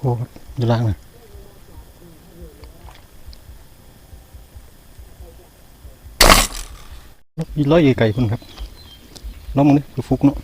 โอ้อยู่ล่างเลยมีร้อยไก่คุณครับน้องมึงนี่คือฟุกเนาะ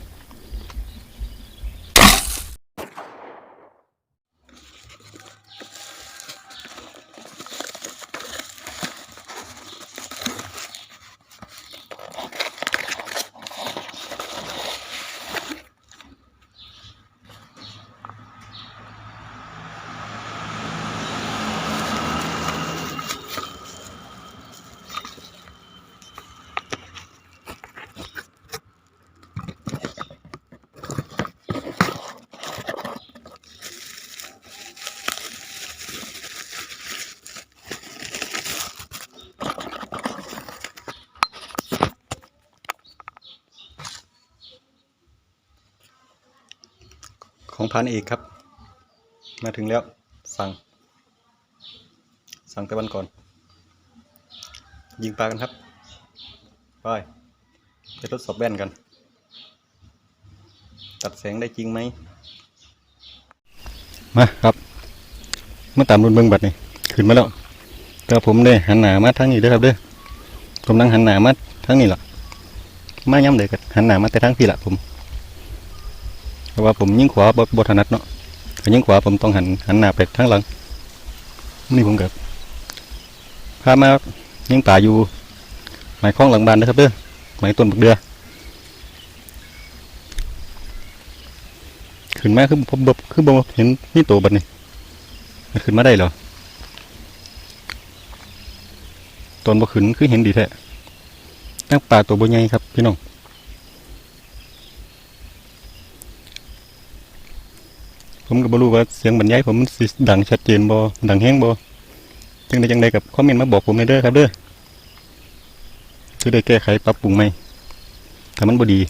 ของพันเอกครับ มาถึงแล้วสั่ง สั่งต่วันก่อน ยิงปลากันครับไปไปทดสอบแว่นกัน ตัดแสงได้จริงไหมมาครับเมื่อตามรุ่นเบิ้งบัดนี่ขึ้นมาแล้วแต่ผมได้หันหนามาทางนี้เด้อครับเด้อผมนั่งหันหนามาทางนี้ล่ะมาย้ำเด็กหันหนามาแต่ทางพี่ละผม เพราะว่าผมยิ่งขวาบบถนัดเนาะยิ่งขวาผมต้องหันหันหน้าไปทางหลังนี่ผมกับพามายิ่งป่าอยู่หมายคล้องหลังบานนะครับเด้อหมายต้นบักเดือขึ้นมาคือผมบบคือบ่เห็นนี่ตัวบัดนี่มันขึ้นมาได้เหรอตอนบ่ขึ้นคือเห็นดีแท้ตั้งป่าตัวบ่ใหญ่ครับพี่น้อง ผมก็บ่รู้ว่าเสียงบรรยายผมมันสิดังชัดเจนบ่ดังแฮงบ่จังใดจังใดกับคอมเมนต์มาบอกผมได้เด้อครับเด้อคือได้แก้ไขปรับปรุงใหม่ถ้ามันบ่ดี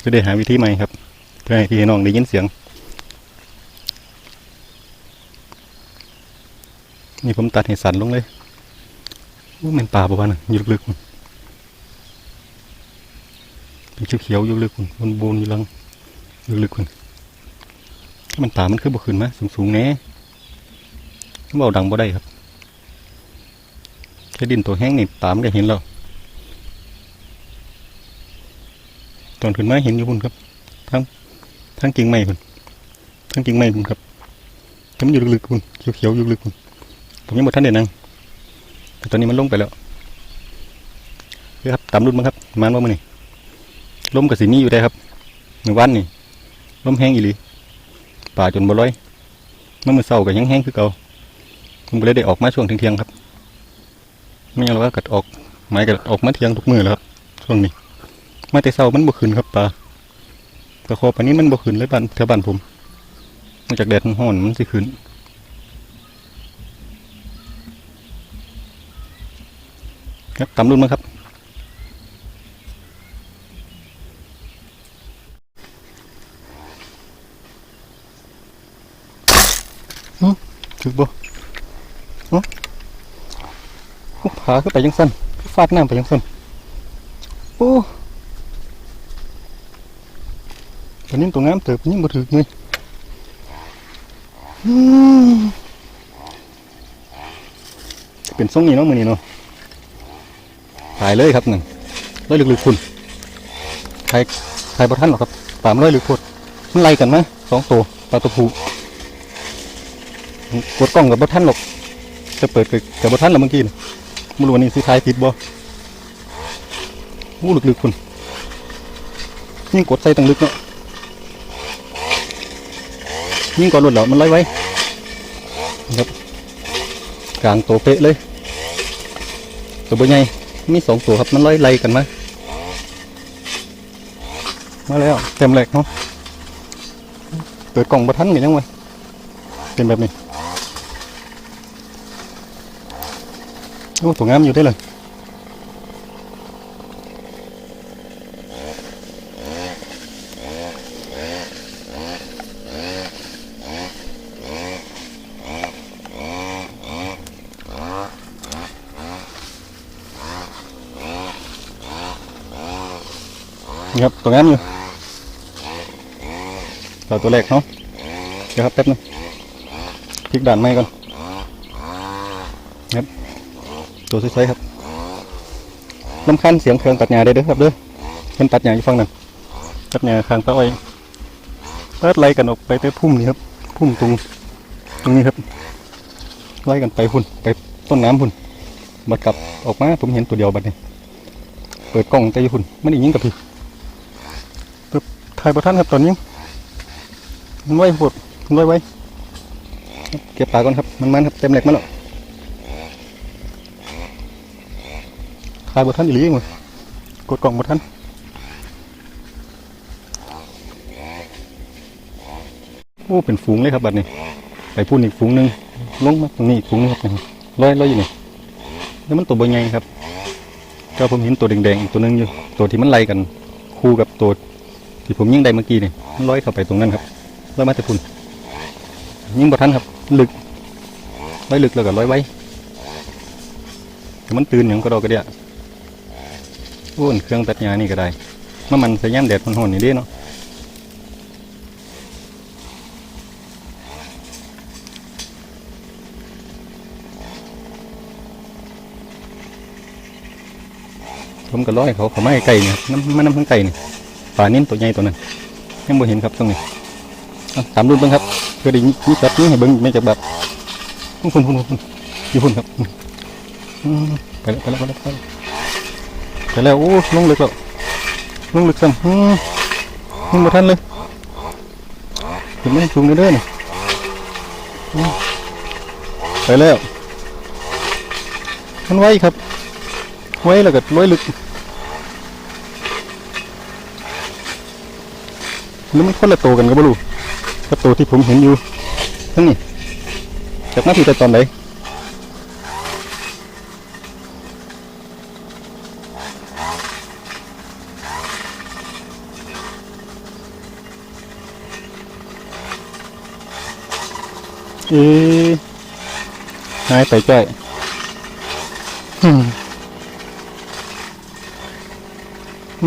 คือได้หาวิธีใหม่ครับเพื่อให้พี่น้องได้ยินเสียง นี่ผมตัดให้สั่นลงเลยว่ามันป่าบ่วะน่ะอยู่ลึกๆมันเป็นเขียวๆอยู่ลึกๆมันบนๆอยู่ลังลึกๆมัน มันป่ามันคือบ่ขึ้นมาสูงๆแน่เบาดังบ่ได้ครับแค่ดินตัวแห้งนี่ป่ามันก็เห็นแล้วตอนขึ้นมาเห็นอยู่พุ่นครับ ทั้งทั้งกิ่งไม้พุ่นทั้งกิ่งไม้พุ่นครับแต่มันอยู่ลึกๆพุ่นเขียวๆอยู่ลึกพุ่นผมยังบ่ทันได้นั่งแต่ตอนนี้มันลงไปแล้วครับตามรุ่นมั้งครับมันว่ามื้อนี้ลมก็สิมีอยู่ได้ครับเมื่อวานนี่ลมแห้งอีหลี ป่าจนบ่ร้อยเมื่อมือเศร้าก็ยังแห้งคือเก่าผมก็เลยได้ออกมาช่วงเที่ยงครับ ไม่งั้นเราก็กัดออกไม้กัดออกมาเที่ยงทุกมือแล้วครับช่วงนี้มาแต่เศร้ามันบ่ขึ้นครับป่าแต่คอปานนี้มันบ่ขึ้นเลยบ้านแถวบ้านผมมาจากแดดร้อนมันสิขึ้นครับตามรุ่นมาครับ ถึกบ่เนาะผาขึ้นไปยังสั้นฟาดน้ำไปยังสั้นโอ้ตอนนี้ตัวงามเติบยิ่งบ่ถึกเลยเป็นทรงนี้เนาะมือนี้เนาะถ่ายเลยครับหนึ่งร้อยลึกๆคุณถ่ายถ่ายบ่ทันหรอครับตามร้อยลึกพดมันไล่กันไหมสองตัวปลาตัวผู้ กดกล้องกับบทันหรอกจะเปิดกับบทันแล้วเมื่อกี้นะไมูรู้วันนี้สิท้ายติดบ่อู้ลึกๆคุณยิ่งกดใส่ตังลึกเนาะยิ่งกดหลุดแล้วมันไล่ไว้ครับกลางตัวเป๊ะเลยตัวใหญ่มีสองตัวครับมันไล่ไล่กันมามาแล้วเต็มแหลกเนาะเปิดกล่องบทันกันยังไงเป็นแบบนี้ โอ้ตัวงามอยู่ได้เลยนี่ครับตัวงา ตัวสวยๆครับลำคันเสียงเครื่องตัดหญ้าได้เด้อครับเด้อเพิ่นตัดหญ้าอยู่ฝั่งนั้นตัดหญ้าข้างปลาอ้ตัดไล่กันออกไปแต่พุ่มนี่ครับ พุ่มตรงตรงนี้ครับ ไล่กันไปพุ่นไปต้นน้ำพุ่นบัดกลับออกมาผมเห็นตัวเดียวบัดนี้เปิดกล้องแต่อยู่พุ่นมันอีกยิ่งกับพี่ปึ๊บถ่ายประทันครับตอนนี้มันไว้ปวดมันไว้ไว้เก็บปลาก่อนครับมันมันครับเต็มเหล็กมาแล้ว ถ่ายประทันอีหลีหมดกดกล่องประทันโอ้เป็นฝูงเลยครับบัดนี้ ไปพูนอีกฝูงหนึ่งลงมาตรงนี้อีกฝูงนึงครับนี่ลอยลอยอยู่นี่แล้วมันตัวใบใหญ่ครับก็ผมเห็นตัวแดงๆอีกตัวหนึงอยู่ ตัวที่มันไล่กัน คู่กับตัวที่ผมยิงได้เมื่อกี้นี่มันลอยเข้าไปตรงนั้นครับลอยมาแต่พุ่นยิงบ่ทันครับ ลึกลอยลึกแล้วก็ลอยไว้แต่มันตื่นอย่างก็ดอกกระเดียโอ้นเครื่องตัดหญ้านี่ก็ได้มันมันใส่ย่มแดดมันห่อนนี่ด้เนาะผมก็ร้อยเขาเขาไม่ไก่เนี่ยน้ำมันน้ำทั้งไก่เนี่ยป่านิ่มตัวใหญ่ตัวนั้นยังบ่เห็นครับตรงนี้เอาถามรุ่นเบิ่งครับเพื่อได้มีสัตว์นี้ให้เบิ่งไม่จากแบบพุ่นพุ่นพุ่นพุ่นอยู่พุ่นครับไปแล้วไปแล้วไปแล้ว ไปแล้วโอ้ลงลึกแล้วลงลึกซ้ำอืมยังบ่ทันเลยเห็นไหมสูงเด้อๆนี่อืมไปแล้วมันไว้ครับ ไว้แล้วก็ร้อยลึกหรือมันคนละโตวกันก็ไม่รู้กับตัวที่ผมเห็นอยู่ทั้งนี้จากมาที่แต่ตอนไหน อ๊ะหายไปจ้อยม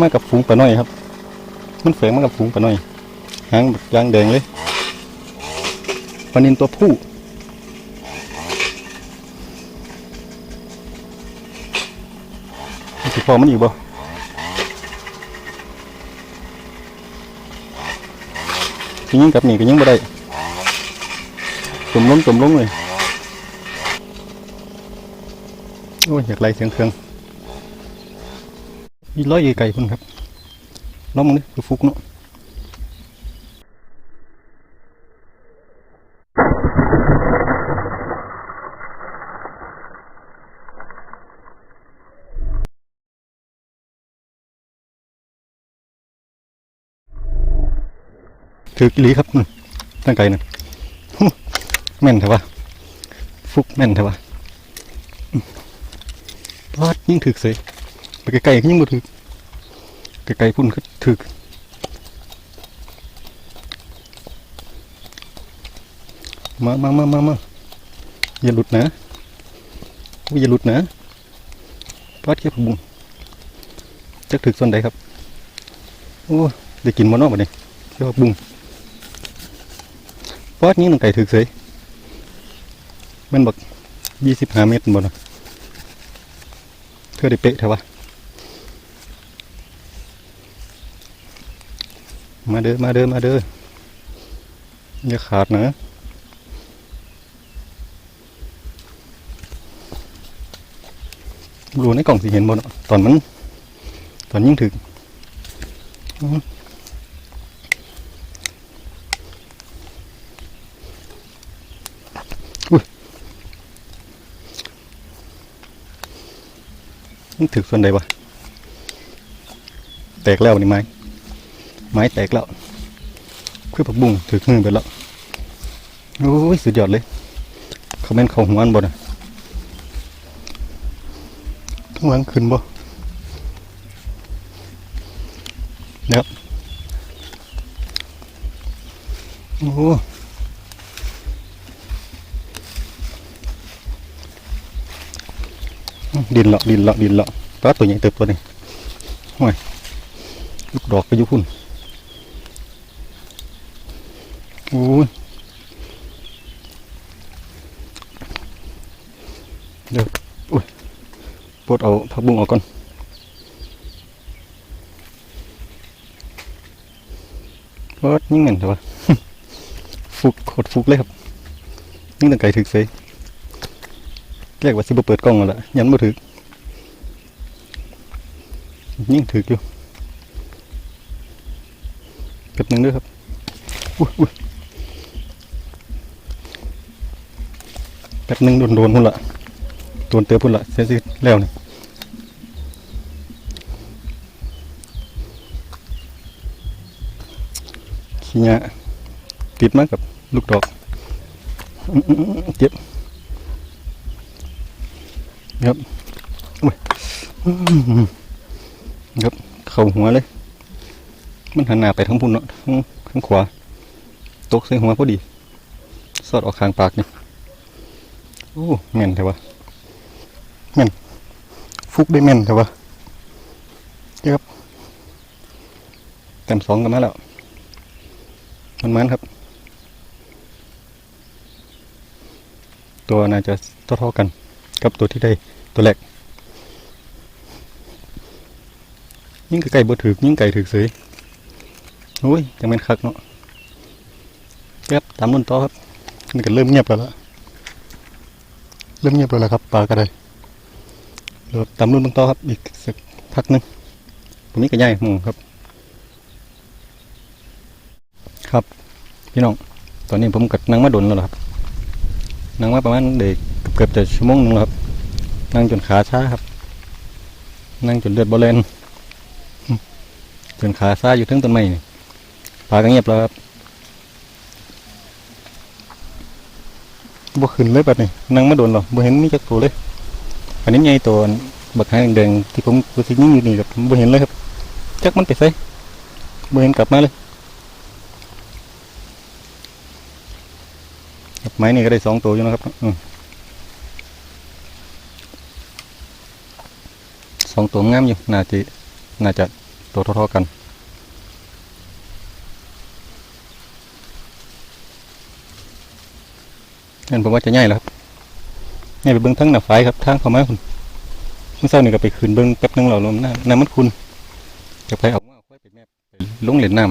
มากับฝูงปลาน้อยครับ มันแฝงมากับฝูงปลาน้อยหางแบบยางแดงเลยปลานินตัวผู้สิพอมันอยู่บ่ทีนี้กับนี่ก็ยังบ่ได้ มลงตุ่มลงเลยโอ้ยอยากไล่เสียงเครื่องมีร้อยไก่พุ่นครับน้องมึงนี่คือฟุกเนาะถือกิลีครับนี่ตั้งไก่นะ แม่นเถอะวะฟุกแม่นเถอะวะพอดยิ่งถือเสยไปไกลๆก็ยังบ่ถึกไกลๆพุ่นก็ถึกมามามามามาอย่าหลุดนะอุ๊ยอย่าหลุดนะปัดเก็บผักบุ้งจักถึกส่วนใดครับโอ้ได้กินบ่เนาะบัดนี้เก็บผักบุ้งปัดนี้มันไก่ถึกเสย มันบักยี่สิบห้าเมตรบ่เนาะเธอได้เป๊ะเถอะวะ มาเด้อ มาเด้อ มาเด้อ อย่าขาดนะรูในกล่องสิเห็นบนตอนมัน ตอนยิ่งถึงอื้ออุ้ยมัน ถึกส่วนใดวะแตกแล้วนี่ไม้ไม้แตกแล้วคือผักบุ้งถือมือไปแล้วโอ้ยสุดยอดเลยเขาแม่นเขาหัวอันบ่นะข้างหลังขึ้นบ่เดี๋ยวโอ้ ดินเลาะดินเลาะดินเลาะปลาตัวใหญ่เติบตัวนี้ห่วยลูกดอกไปยุคุณโอ้ยเดี๋ยวอุ้ยปวดเอาผักบุ้งออกก่อนเบิดยิ่งเหม็นเลยวะฟุกโคตรฟุกเลยครับยิ่งตั้งไก่ถึกเสยแยกว่าสิบเปิดกล้องแล้วยันบ่ถึก ยิ่งถึกอยู่แป๊บหนึ่งเด้วยครับอุ้ยอุ้ยแป๊บหนึงโดนโดนพุ่นละโดนเตือพุ่นละเสียสิแล้วนี่ขี้ยะติดมากับลูกดอกเจ็บครับอุ้ย ครับ เข่าหัวเลย มันหันหน้าไปทั้งพุ่นเนาะทั้งทั้งขวา ตกใส่หัวพอดี สอดออกข้างปากนี่โอ้แม่นแต่ว่าแม่นฟุกได้แม่นแต่ว่าเจ้าครับเต็มสองกันมาแล้ว มันมันครับ ตัวน่าจะเท่าๆกัน กับตัวที่ได้ตัวแรก ยิ่งไก่บ่ถือกยิ่งไก่ถือกเสยโอ้ยจังเป็นคักเนาะครับตามนุ่นต่อครับนี่ก็เริ่มเงียบแล้วละเริ่มเงียบแล้วละครับปลากระไดเราตามนุ่นต่อครับอีกสักพักหนึงผมนี้ก็ย่ายหมูครับ ครับ พี่น้องตอนนี้ผมกัดนั่งมาดนแล้วครับนั่งมาประมาณเด็กเกือบจะชั่วโมงหนึงแล้วครับนั่งจนขาช้าครับ นั่งจนเลือดบอเลน จนขาซ้ายอยู่ถึงต้นไม้นี่ปลาก็เงียบแล้วครับบ่ขึ้นเลยแบบนี้นั่งมาโดนหรอบ่เห็นมีจักตัวเลย อันนี้ใหญ่ตัวบักหางแดงๆที่ผมกูสิยิงอยู่นี่ครับบ่เห็นเลยครับ จักมันไปไสบ่เห็นกลับมาเลยครับไม้นี่ก็ได้สองตัวอยู่นะครับอืมสองตัวงามอยู่น่าจะน่าจะ ตัวเท่าๆกัน เห็นผมว่าจะง่ายแล้วครับง่ายไปเบิ้องทั้งหน้าไฟครับทางเข้ามคุณเมื่อเช้านี่ก็ไปขืนเบิ้องแป๊บนึงเราลมน้ำน้ำมันคุณจะไปเอาว่าค่อยไปแม่ไปลงเหรียญน้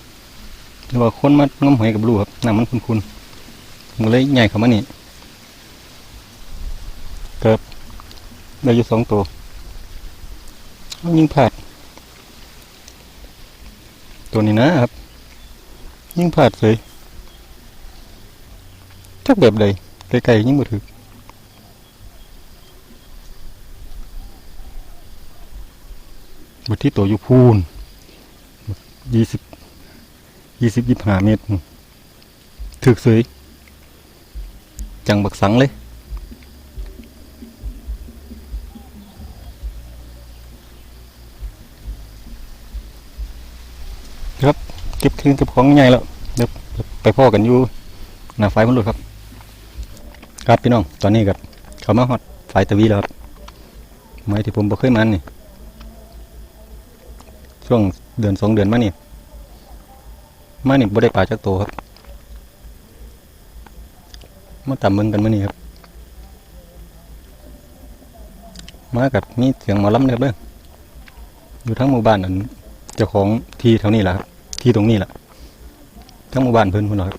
ำหรือว่าคนมางมหอยกับลูกครับน้ำมันคุณคุณมันเลยใหญ่เขามานี่เกิบได้อยู่สองตัวยิงพลาด ตัวนี้นะครับ ยิ่งพลาดเลยจักแบบใดไกลๆยิ่งบ่ถึกบทที่ตัวอยู่พูนยี่สิบยี่สิบยี่ห้าเมตรถึกเสยจังบักสังเลย ก็บคืนเก็บของใหญ่แล้วเดี๋ยวไปพ่อกันอยู่หน้าไฟมันหลุดครับ ครับพี่น้องตอนนี้กับเขามาฮอดไฟตะวีแล้วครับไม้ที่ผมบ่เคยมันนี่ช่วงเดือนสองเดือนมานี่มานี่บ่ได้ปลาจักโตวครับมาตามเบิ่งกันมื้อนี้ครับมากับมีเสียงหมอลำนะครับเด้ออยู่ทั้งหมู่บ้านนั้นเจ้าของที่แถวนี้แหละครับ ที่ตรงนี้แหละทั้งหมู่บ้านเพิ่นพุ่นเหรอครับ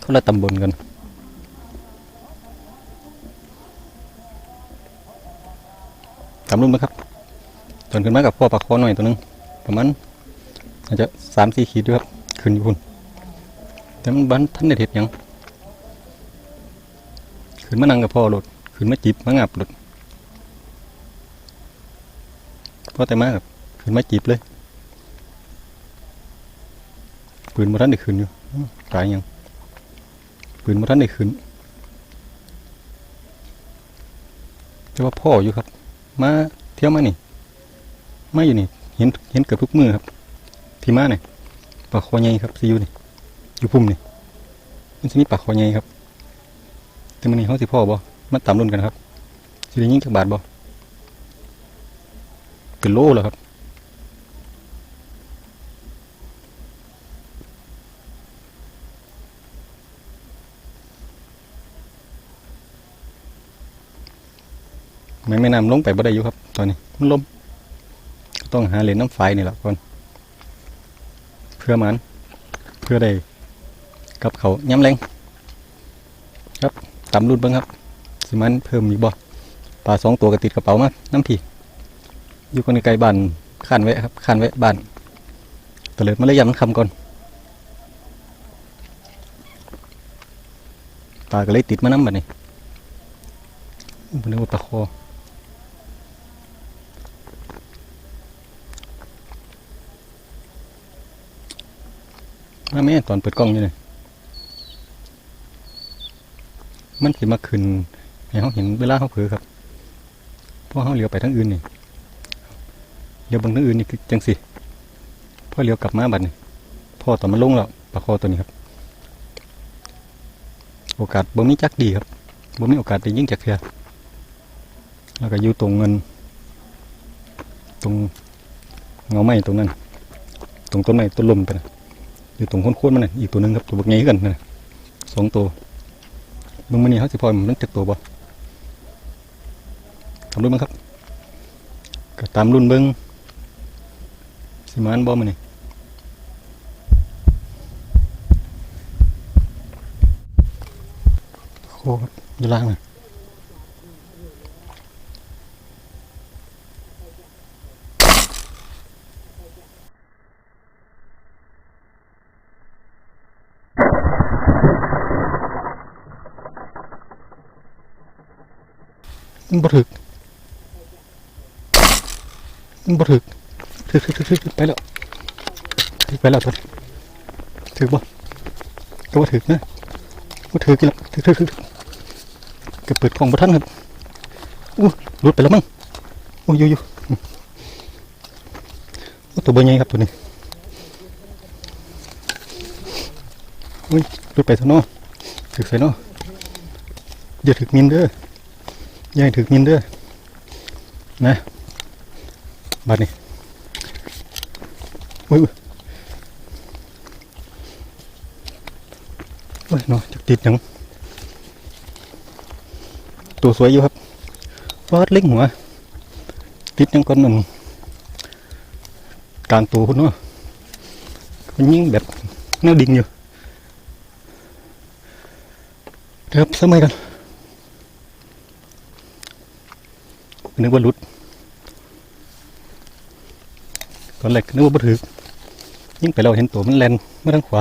เขาละตำบลกันตามรุ่นไหมครับจนขึ้นมากับพ่อปลาคอหน่อยตัวนึงประมาณอาจจะสามสี่ขีดด้วยครับขึ้นอยู่พุ่นแต่มันบ้านท่านได้เห็ดยังขึ้นมานั่งกับพ่อรถขึ้นมาจีบมางับรถพ่อแต่มากับ ขึ้นมาจีบเลยปืนมาท่านได้ขึ้นอยู่ตายยังปืนมาท่านได้ขึ้นแต่ว่าพ่ออยู่ครับ มาเที่ยวมานี่มาอยู่นี่เห็นเห็นเกือบทุกมือครับ ที่มาเนี่ยปลาคอใหญ่ครับซีอยู่นี่อยู่พุ่มนี่มันจะมีปลาคอใหญ่ครับแต่มันนี่เขาสิพ่อบ่มาตามรุ่นกันครับสิได้ยิงจากบาทบ่เป็นโลแล้วครับ แม่น้ำลงไปบ่ได้อยู่ครับ ตอนนี้มันลมต้องหาเหรียญน้ำไฟนี่แหละก่อนเพื่อมันเพื่อได้กับเขาย้ำแรงครับตำรุ่นบิ้งครับสิมันเพิ่มอีกบ่ปลาสองตัวก็ติดกระเป๋ามาน้ำผีอยู่คนใกลบ้านข้านไว้ครับข้านไว้บ้านตะเลิดมาเลยยำคำก่อนปลาก็เลยติดมาน้ำบัดนี้ผมนึกว่าปลาคอ มาแม่ตอนเปิดกล้องอยู่เลยมันสิมาขึ้นให้เขาเห็นเวลาเขาเผลอครับเพราะเขาเลี้ยวไปทางอื่นนี่เลี้ยวบางทางอื่นนี่คือจังสิพอเลี้ยวกลับมาบัดนี่พ่อตอนมันลงแล้วปลาคอตัวนี้ครับ โอกาสบ่มีจักดีครับบ่มีโอกาสได้ยิ่งจากเทือแล้วก็อยู่ตรงเงิน ตรงเงาไม้ตรงนั้น ตรงต้นไม้ต้นลมไปนะ อยู่ตรงโค้นๆมันน่ะอีกตัวหนึงครับตัวบักใหญ่กันนะสองตัวเบิ่งมื้อนี้เขาสิพอมันจักตัวบ่ทำรุ่นมั้งครับก็ตามรุ่นเบิ่งสิมานบ่มื้อนี้โคครับอยู่ล่างน่ะ มันบ่ถึกมันบ่ถึกถึกถึกถึกถึกไปแล้วถึกไปแล้วทนถึกบ่ก็บ่ถึกนะบ่ถึกกี่ละถึกถึกถึกก็เปิดกล่องบ่ทันครับอู้หลุดไปแล้วมั้งอู้อยู่อยู่ตัวเบอร์ใหญ่ครับตัวนี้อุ้ยหลุดไปซะเนาะถึกใส่เนาะอย่าถึกมินเด้อ ยายถึกมินเด้อนะบัดนี้อุ้ยอุ้ยโอ้ยเนาะจะติดหยังตัวสวยอยู่ครับฟอดเล็กหัว ติดยังก่อนหนึ่งกลางตัวคุณเนาะมันยิ่งแบบแนวดิ่งอยู่เดี๋ยวสมัยกัน นึกว่าลุดตอนแรกนึกว่าบ่ถือยิ่งไปเราเห็นตัวมันแลนเมาทางขวา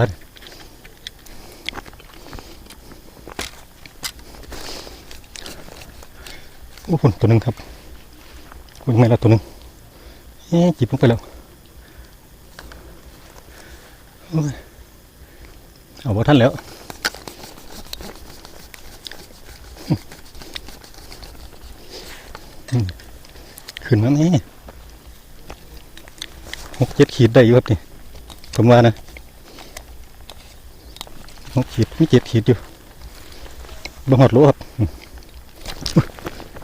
โอ้คนตัวหนึ่งครับคุณไม่ละตัวหนึ่งเอ๊จิบลงไปแล้วเอาบ่ท่านแล้ว ขึ้นมาไหมหกเจ็ดขีดได้อยู่ครับนี่ผมว่านะหกขีดไมีเจ็ดขีดอยู่บังหอดโลครับอืม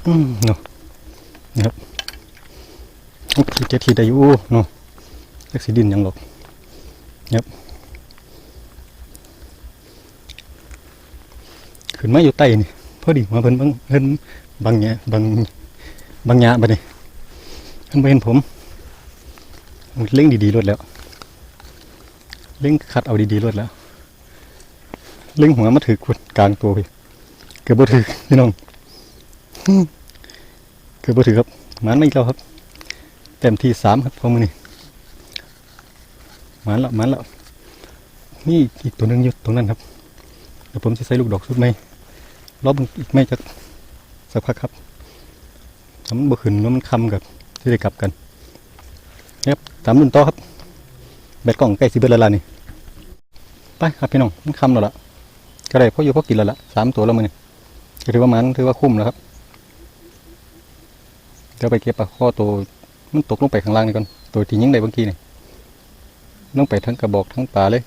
อืมเนาะนี่ครับหกขีดเจ็ดขีดได้อยู่เนาะเล็กสีดินยังหรอกนี่ครับขึ้นมาอยู่ใต้นี่พอดีมาเพิ่นบิ่งเพิ่นบางแง่บางบางอย่างบั ดนี้านบ่เห็นผมเล่งดีๆรวดแล้ว เล่งคัดเอาดีๆรวดแล้ว เล่งหัวมาถือขุดกลางตัวพี่เกือบบ่ถือพี่น้องเกือบบ่ถือครับมันไม่อีกแล้วครับเต็มที่สามครับพอมือนี่มันล้วหมันล้วนี่อีกตัวหนึงอยู่ตรงนั้นครับเดี๋ยวผมจะใส่ลูกดอกสุดไหมรอบอีกไม่จะสักพักครับถ้ามันบ่ขึ้นแล้วมันคำกับ ที่ได้กลับกันครับตามรุ่นต่อครับ แบตกล่องใกล้สิเบิดแล้วล่ะนี่ไปครับพี่น้องมันคำแล้วล่ะก็ได้พออยู่พอกินแล้วล่ะสามตัวแล้วมันนี่ถือว่ามันถือว่าคุ้มแล้วครับเดี๋ยวไปเก็บปลาข้อตัวมันตกลงไปข้างล่างนี่ก่อนตัวที่ยิงได้เมื่อกี้นี่ลงไปทั้งกระบอกทั้งปลาเลย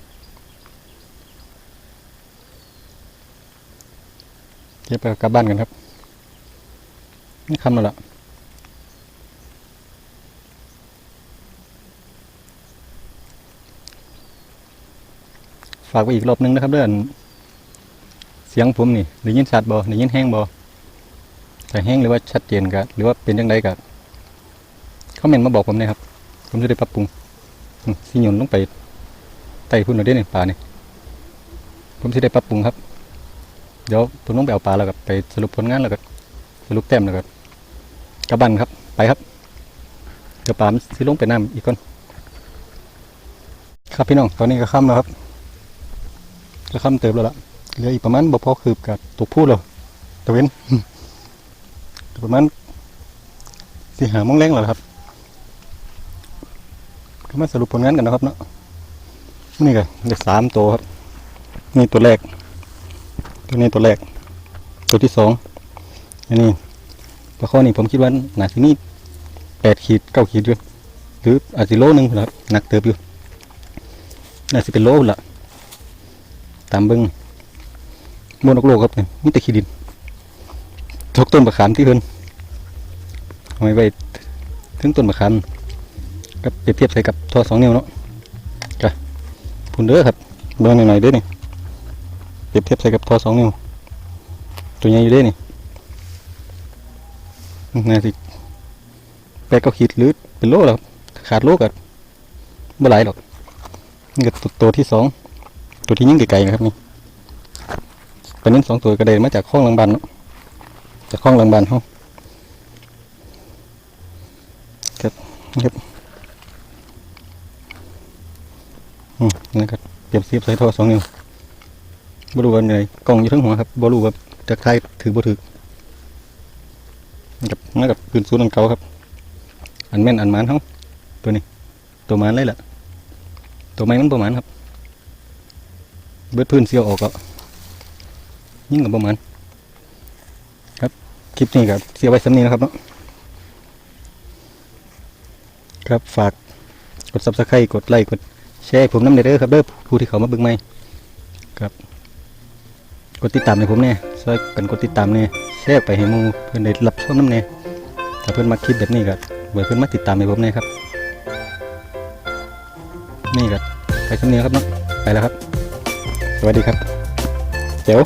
เก็บไปกลับบ้านกันครับนี่คำแล้วล่ะ ฝากไว้อีกรอบหนึงนะครับเด้อนเสียงผมนี่ได้ยินชัดบ่ได้ยินแห้งบ่แต่แห้งหรือว่าชัดเจนก็หรือว่าเป็นยังไงก็คอมเมนมาบอกผมนะครับ ผมจะได้ปรับปรุงสิโยนลงไปไต่พุ่นเอาได้เนี่ยปลาเนี่ยผมจะได้ปรับปรุงครับ เดี๋ยวผมต้องไปเอาปลาแล้วก็ไปสรุปผลงานแล้วก็สรุปแต้มแล้วก็กลับบันครับ ไปครับเดี๋ยวปลามันสิลงไปน้ำอีกก่อนครับพี่น้องตอนนี้ก็ค่ำแล้วครับ ก็ค่ำเติบแล้วล่ะเหลืออีกประมาณบ่พอคืบกับตกพูดแล้วตะเว้นประมาณสี่หามงแรงแล้วครับก็มาสรุปผลงานกันนะครับเนาะนี่ก็ได้สามตัวครับ นี่ตัวแรก ตัวนี้ตัวแรก ตัวที่สองอันนี้ปลาข้อนี่ผมคิดว่าหนาที่นี่แปดขีดเก้าขีดอยู่หรืออาจจะโลนึงนะครับหนักเติบอยู่น่าจะเป็นโลละามเบิ้งมวนกโลกครับเนี่ยมีแต่ขี้ดินทกต้นมะขามที่เพิ่นเอาไว้ไว้ถึงต้นมะขามกับเปรียบเทียบใส่กับท่อสองนิ้วเนาะกะพุ่นเด้อครับเบิ้งหน่อยๆเด้อนี่เปรียบเทียบใส่กับทอสองนิ้วตัวใหญ่อยู่เด้นี่น่าสิแปดเก็ขีดหรือเป็นโลแล้วครับขาดโลกับบ่หลหรอกนี่ก็ตัวที่สอง ตัวที่ยิ่งไกลๆนะครับนี่ตัวนี้สองตัวกระเด็นมาจากข้องลังบานเนาะจากข้องลังบานเขาครับครับอืมนี่ก็เปรียบเทียบใส่ท่อสองนิ้วบรูว่าไงกล้องอยู่ทั้งหัวครับบรูว่าจะทยถือบ่ถือกับนั่นกับปืนซูนย์อันเก่าครับ อันแม่นอันมานเขาตัวนี้ ตัวมานเลยแหละตัวไม้มันประมาณครับ เบิดพื้นเสียวออกก็ยิ่งกับประมาณครับคลิปนี้กับเสียไว้สำนีนะครับเนาะครับฝากกด subscribe กดไลค์กดแชร์ผมน้ำเด้อครับเด้อผู้ที่เขามาเบิ่งใหม่ครับ กดติดตามให้ผมเนี่ยช่วยกันกดติดตามเนี่ยแชร์ไปให้มูเพื่อนได้รับชมน้ำเนี่ยถ้าเพื่อนมาคลิปแบบนี้ก็เบื่อเพื่อนมาติดตามให้ผมเนี่ยครับ นี่ก็ไปสำเนียงครับเนาะไปแล้วครับ วัสดีครับเจ๋ว